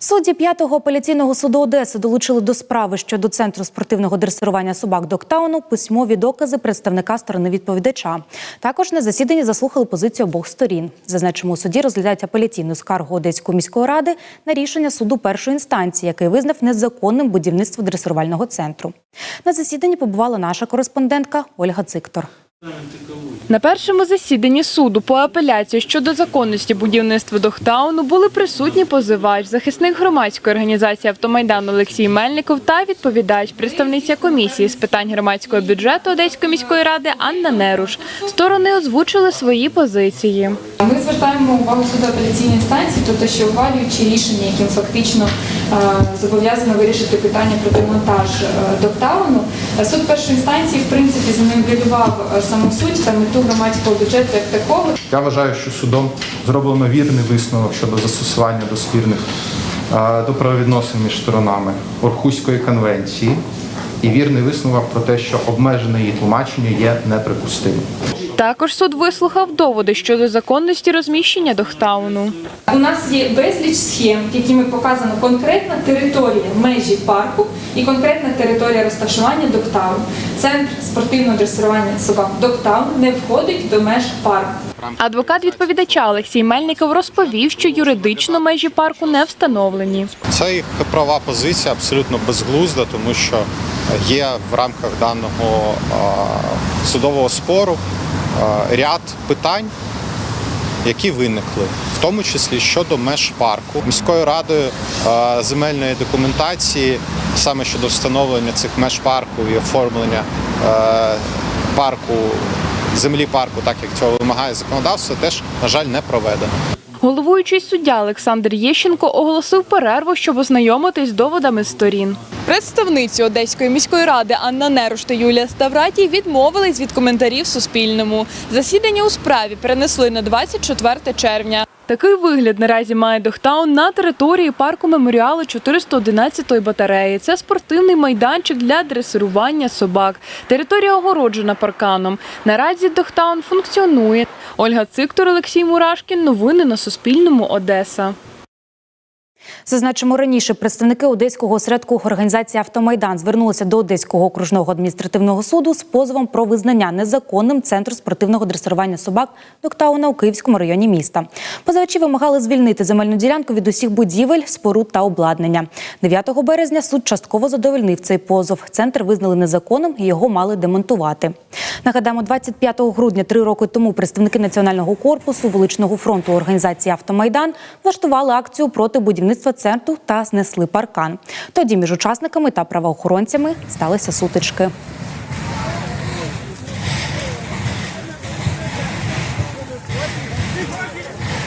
Судді п'ятого апеляційного суду Одеси долучили до справи щодо центру спортивного дресирування собак Доктауну письмові докази представника сторони відповідача. Також на засіданні заслухали позицію обох сторін. Зазначимо, у суді розглядають апеляційну скаргу Одеської міської ради на рішення суду першої інстанції, який визнав незаконним будівництво дресирувального центру. На засіданні побувала наша кореспондентка Ольга Циктор. На першому засіданні суду по апеляції щодо законності будівництва Дохтауну були присутні позивач, захисник громадської організації «Автомайдан» Олексій Мельников та відповідач, представниця комісії з питань громадського бюджету Одеської міської ради Анна Неруш. Сторони озвучили свої позиції. Ми звертаємо увагу суду апеляційної інстанції, тобто що ухвалюючи рішення, яким фактично е, зобов'язано вирішити питання про демонтаж е, доктауну, е, суд першої інстанції в принципі заневелював е, саму суть та мету громадського бюджету як такого. Я вважаю, що судом зроблено вірний висновок щодо застосування до спірних е, до правовідносин між сторонами Орхуської конвенції і вірний висновок про те, що обмежене її тлумачення є неприпустимим. Також суд вислухав доводи щодо законності розміщення Дохтауну. У нас є безліч схем, якими показано конкретна територія межі парку і конкретна територія розташування доктауну. Центр спортивного дресирування собак доктаун не входить до меж парку. Адвокат відповідача Олексій Мельников розповів, що юридично межі парку не встановлені. Це їх правова позиція абсолютно безглузда, тому що є в рамках даного судового спору ряд питань, які виникли, в тому числі щодо меж парку. Міською радою земельної документації, саме щодо встановлення цих меж парку і оформлення парку, землі парку, так як цього вимагає законодавство, теж, на жаль, не проведено. Головуючий суддя Олександр Єщенко оголосив перерву, щоб ознайомитись з доводами сторін. Представниці Одеської міської ради Анна Неруш та Юлія Ставратій відмовились від коментарів Суспільному. Засідання у справі перенесли на 24 червня. Такий вигляд наразі має Дохтаун на території парку меморіалу 411-ї батареї. Це спортивний майданчик для дресирування собак. Територія огороджена парканом. Наразі Дохтаун функціонує. Ольга Циктор, Олексій Мурашкін. Новини на Суспільному. Одеса. Зазначимо раніше, представники одеського осередку організації Автомайдан звернулися до Одеського окружного адміністративного суду з позовом про визнання незаконним центру спортивного дресирування собак Доктауна у Київському районі міста. Позивачі вимагали звільнити земельну ділянку від усіх будівель, споруд та обладнання. 9 березня суд частково задовольнив цей позов. Центр визнали незаконним і його мали демонтувати. Нагадаємо, 25 грудня, три роки тому, представники національного корпусу вуличного фронту організації Автомайдан влаштували акцію проти будівництва центру та знесли паркан. Тоді між учасниками та правоохоронцями сталися сутички.